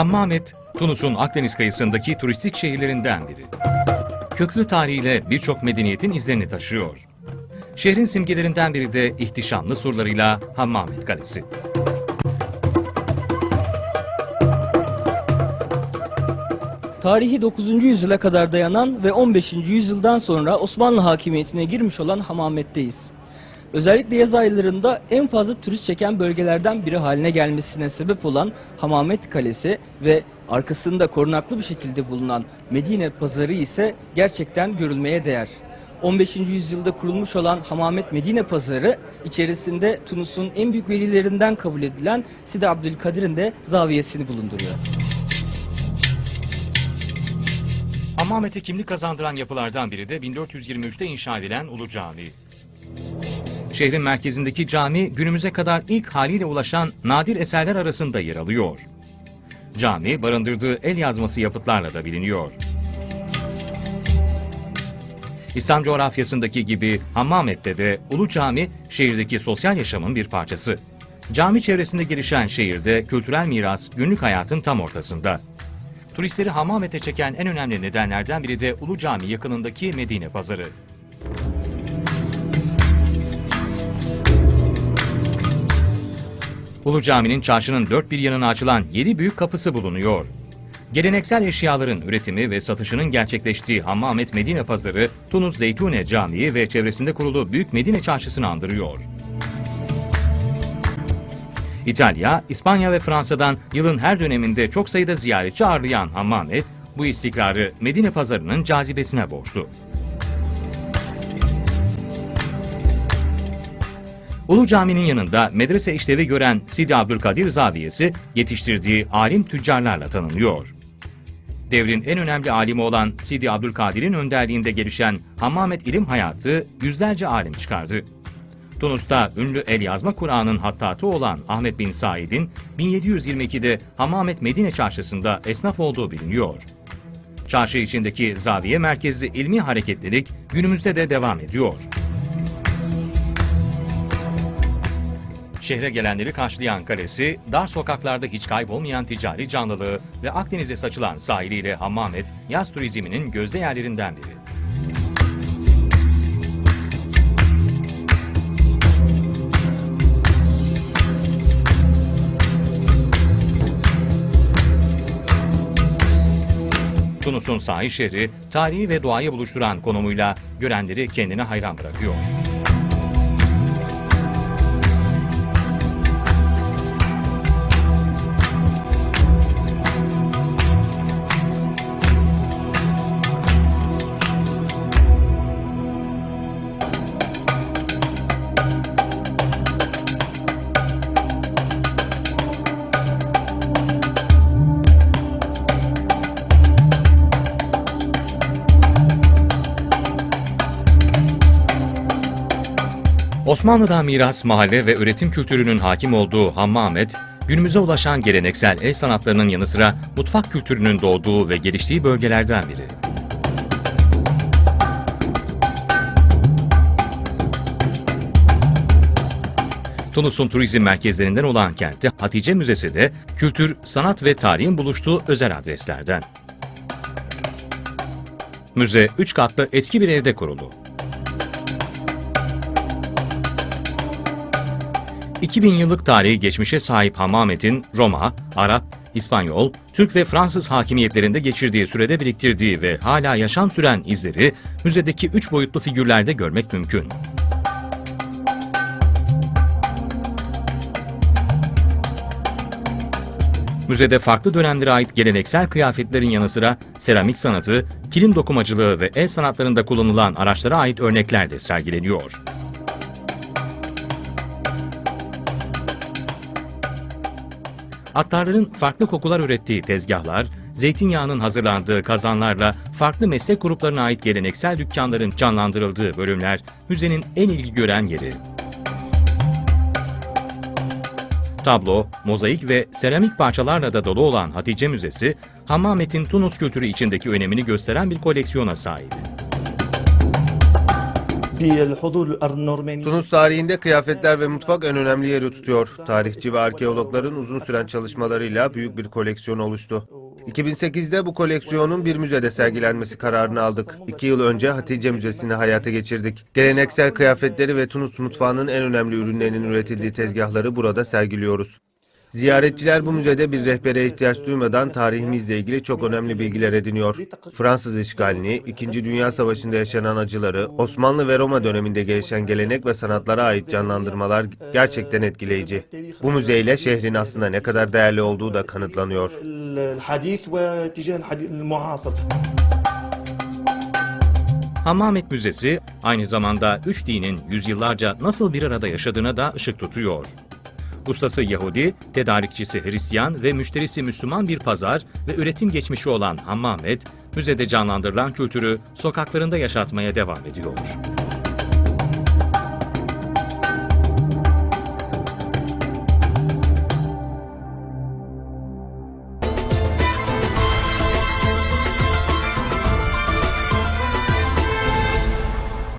Hammamet, Tunus'un Akdeniz kıyısındaki turistik şehirlerinden biri. Köklü tarihiyle birçok medeniyetin izlerini taşıyor. Şehrin simgelerinden biri de ihtişamlı surlarıyla Hammamet Kalesi. Tarihi 9. yüzyıla kadar dayanan ve 15. yüzyıldan sonra Osmanlı hakimiyetine girmiş olan Hamamet'teyiz. Özellikle yaz aylarında en fazla turist çeken bölgelerden biri haline gelmesine sebep olan Hamamet Kalesi ve arkasında korunaklı bir şekilde bulunan Medine Pazarı ise gerçekten görülmeye değer. 15. yüzyılda kurulmuş olan Hamamet Medine Pazarı içerisinde Tunus'un en büyük velilerinden kabul edilen Sidi Abdülkadir'in de zaviyesini bulunduruyor. Hammamet'e kimlik kazandıran yapılardan biri de 1423'te inşa edilen Ulu Cami. Şehrin merkezindeki cami günümüze kadar ilk haliyle ulaşan nadir eserler arasında yer alıyor. Cami barındırdığı el yazması yapıtlarla da biliniyor. İslam coğrafyasındaki gibi Hammamet'te de Ulu Cami şehirdeki sosyal yaşamın bir parçası. Cami çevresinde gelişen şehirde kültürel miras günlük hayatın tam ortasında. Turistleri Hammamet'e çeken en önemli nedenlerden biri de Ulu Cami yakınındaki Medine Pazarı. Ulu Cami'nin çarşının dört bir yanına açılan yedi büyük kapısı bulunuyor. Geleneksel eşyaların üretimi ve satışının gerçekleştiği Hammamet Medine Pazarı, Tunus Zeytune Camii ve çevresinde kurulu Büyük Medine Çarşısı'nı andırıyor. İtalya, İspanya ve Fransa'dan yılın her döneminde çok sayıda ziyaretçi ağırlayan Hammamet, bu istikrarı Medine Pazarı'nın cazibesine borçlu. Ulu Cami'nin yanında medrese işlevi gören Sidi Abdülkadir Zaviyesi yetiştirdiği alim tüccarlarla tanınıyor. Devrin en önemli alimi olan Sidi Abdülkadir'in önderliğinde gelişen Hammamet ilim hayatı yüzlerce alim çıkardı. Tunus'ta ünlü el yazma Kur'an'ın hattatı olan Ahmet bin Said'in 1722'de Hammamet Medine Çarşısı'nda esnaf olduğu biliniyor. Çarşı içindeki zaviye merkezli ilmi hareketlilik günümüzde de devam ediyor. Şehre gelenleri karşılayan kalesi, dar sokaklarda hiç kaybolmayan ticari canlılığı ve Akdeniz'e saçılan sahiliyle Hammamet, yaz turizminin gözde yerlerinden biri. Tunus'un sahil şehri, tarihi ve doğayı buluşturan konumuyla görenleri kendine hayran bırakıyor. Osmanlı'dan miras, mahalle ve üretim kültürünün hakim olduğu Hammamet, günümüze ulaşan geleneksel el sanatlarının yanı sıra mutfak kültürünün doğduğu ve geliştiği bölgelerden biri. Tunus'un turizm merkezlerinden olan kentte Hatice Müzesi de kültür, sanat ve tarihin buluştuğu özel adreslerden. Müze, üç katlı eski bir evde kuruldu. 2000 yıllık tarihi geçmişe sahip Hammamet'in Roma, Arap, İspanyol, Türk ve Fransız hakimiyetlerinde geçirdiği sürede biriktirdiği ve hala yaşam süren izleri müzedeki üç boyutlu figürlerde görmek mümkün. Müzede farklı dönemlere ait geleneksel kıyafetlerin yanı sıra seramik sanatı, kilim dokumacılığı ve el sanatlarında kullanılan araçlara ait örnekler de sergileniyor. Attarların farklı kokular ürettiği tezgahlar, zeytinyağının hazırlandığı kazanlarla farklı meslek gruplarına ait geleneksel dükkanların canlandırıldığı bölümler müzenin en ilgi gören yeri. Tablo, mozaik ve seramik parçalarla da dolu olan Hatice Müzesi, Hammamet'in Tunus kültürü içindeki önemini gösteren bir koleksiyona sahip. Tunus tarihinde kıyafetler ve mutfak en önemli yeri tutuyor. Tarihçi ve arkeologların uzun süren çalışmalarıyla büyük bir koleksiyon oluştu. 2008'de bu koleksiyonun bir müzede sergilenmesi kararını aldık. İki yıl önce Hatice Müzesi'ni hayata geçirdik. Geleneksel kıyafetleri ve Tunus mutfağının en önemli ürünlerinin üretildiği tezgahları burada sergiliyoruz. Ziyaretçiler bu müzede bir rehbere ihtiyaç duymadan tarihimizle ilgili çok önemli bilgiler ediniyor. Fransız işgalini, İkinci Dünya Savaşı'nda yaşanan acıları, Osmanlı ve Roma döneminde gelişen gelenek ve sanatlara ait canlandırmalar gerçekten etkileyici. Bu müzeyle şehrin aslında ne kadar değerli olduğu da kanıtlanıyor. Hammamet Müzesi aynı zamanda üç dinin yüzyıllarca nasıl bir arada yaşadığına da ışık tutuyor. Ustası Yahudi, tedarikçisi Hristiyan ve müşterisi Müslüman bir pazar ve üretim geçmişi olan Hammamet, müzede canlandırılan kültürü sokaklarında yaşatmaya devam ediyor.